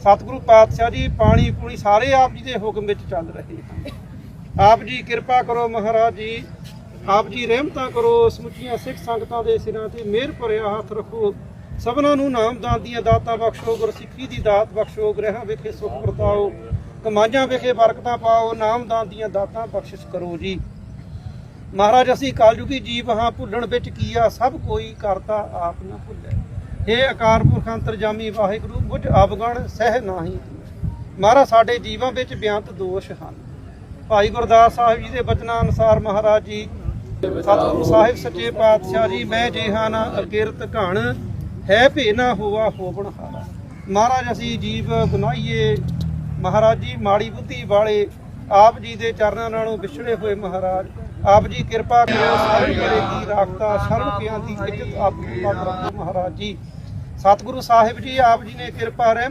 ਸਤਿਗੁਰੂ ਪਾਤਸ਼ਾਹ ਜੀ, ਪਾਣੀ, ਪੂਣੀ ਸਾਰੇ ਆਪ ਜੀ ਦੇ ਹੁਕਮ ਵਿੱਚ ਚੱਲ ਰਹੇ ਹਨ। ਆਪ ਜੀ ਕਿਰਪਾ ਕਰੋ ਮਹਾਰਾਜ ਜੀ, ਆਪ ਜੀ ਰਹਿਮਤਾਂ ਕਰੋ, ਸਮੁੱਚੀਆਂ ਸਿੱਖ ਸੰਗਤਾਂ ਦੇ ਸਿਰਾਂ ਤੇ ਮਿਹਰ ਭਰਿਆ ਹੱਥ ਰੱਖੋ। ਸਭਨਾਂ ਨੂੰ ਨਾਮਦਾਨ ਦੀਆਂ ਦਾਤਾਂ ਬਖਸ਼ੋ, ਗੁਰਸਿੱਖੀ ਦੀ ਦਾਤ ਬਖਸ਼ੋ, ਗ੍ਰਹਿਾਂ ਵਿਖੇ ਸੁਖ ਵਰਤਾਓ ਕਮਾਜਾਂ ਵਿਖੇ ਬਰਕਤਾਂ ਪਾਓ ਨਾਮਦਾਨ ਦੀਆਂ ਦਾਤਾਂ ਬਖਸ਼ਿਸ਼ ਕਰੋ ਜੀ। ਮਹਾਰਾਜ, ਅਸੀਂ ਕਲਯੁਗੀ ਜੀਵ ਹਾਂ, ਭੁੱਲਣ ਵਿੱਚ ਕੀਆ ਸਭ ਕੋਈ ਕਰਤਾ ਆਪ ਨਾ ਭੁੱਲੇ। हे ਅਕਾਲ ਪੁਰਖ ਅੰਤਰਜਾਮੀ ਵਾਹਿਗੁਰੂ ਮੁਝ ਅਵਗਣ, ਸਹਿ ਨਾਹੀ। ਮਹਾਰਾਜ, ਸਾਡੇ ਜੀਵਾਂ ਵਿੱਚ ਬਿਆੰਤ ਦੋਸ਼ ਹਨ। ਭਾਈ ਗੁਰਦਾਸ ਸਾਹਿਬ ਜੀ ਦੇ ਬਚਨਾਂ ਅਨੁਸਾਰ ਮਹਾਰਾਜ ਜੀ, ਸਤਿਗੁਰੂ ਸਾਹਿਬ, ਸੱਚੇ ਪਾਤਸ਼ਾਹ ਜੀ, ਮੈਂ ਜਿਹਾ ਅਕਿਰਤ ਘਣ, ਹੈ ਭੇ ਨਾ ਹੋਆ ਹੋਵਣ ਹਾਰਾ। ਮਹਾਰਾਜ, ਅਸੀਂ ਜੀਵ ਗੁਨਾਹੀਏ। ਮਹਾਰਾਜ ਜੀ, ਮਾੜੀ ਬੁੱਧੀ ਵਾਲੇ ਆਪ ਜੀ ਦੇ ਚਰਨਾਂ ਨਾਲੋਂ ਵਿਛੜੇ ਹੋਏ ਮਹਾਰਾਜ, ਆਪ ਜੀ ਕਿਰਪਾ ਕਰੋ ਸਾਰੇ ਬੜੇ ਦੀ ਰਾਖਤਾ, ਸ਼ਰਨ ਪਿਆਂ ਦੀ ਇੱਜ਼ਤ ਆਪ ਨੂੰ ਰੱਖੋ ਮਹਾਰਾਜ ਜੀ। ਸਤਿਗੁਰੂ ਸਾਹਿਬ ਜੀ ਆਪ ਜੀ ਨੇ ਕਿਰਪਾ ਰਹਿਮ